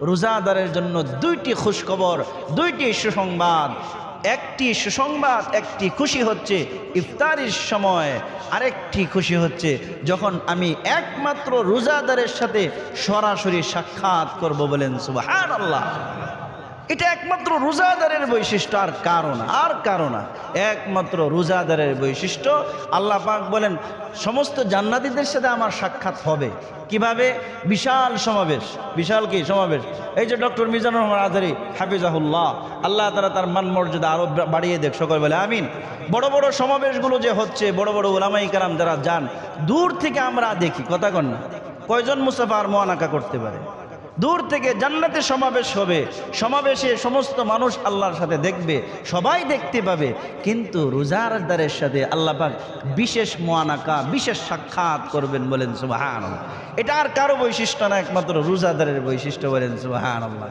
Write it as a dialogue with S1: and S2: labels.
S1: রোজাদারের জন্য দুইটি খুশখবর, দুইটি সুসংবাদ। একটি সুসংবাদ, একটি খুশি হচ্ছে ইফতারির সময়। আরেকটি খুশি হচ্ছে যখন আমি একমাত্র রোজাদারের সাথে সরাসরি সাক্ষাৎ করব বলেন সুবাহ আল্লাহ এটা একমাত্র রোজাদারের বৈশিষ্ট্য, আর কারণ আর কারণ একমাত্র রোজাদারের বৈশিষ্ট্য, আল্লাহ পাক বলেন, সমস্ত জান্নাতীদের সাথে আমার সাক্ষাৎ হবে। কীভাবে? বিশাল সমাবেশ। বিশাল কি সমাবেশ? এই যে ডক্টর মিজানুর রহমান আজারি, হাফিজাহুল্লাহ, আল্লাহ তারা তার মান মর্যাদা আরও বাড়িয়ে দেখ, সকল বলে আমিন। বড় বড় সমাবেশগুলো যে হচ্ছে, বড় বড় ওলামাই কারাম যারা যান, দূর থেকে আমরা দেখি, কথা কন না। কয়জন মুসাফা আর মোয়ানাকা করতে পারে? দূর থেকে জান্নাতে সমাবেশ হবে। সমাবেশে সমস্ত মানুষ আল্লাহর সাথে দেখবে, সবাই দেখতে পাবে। কিন্তু রোজারদারের সাথে আল্লাহ পাক বিশেষ মোয়ানাকা, বিশেষ সাক্ষাৎ করবেন বলেন সুবাহান এটা আর কারও বৈশিষ্ট্য না, একমাত্র রোজাদারের বৈশিষ্ট্য বলেন সুবাহান আল্লাহ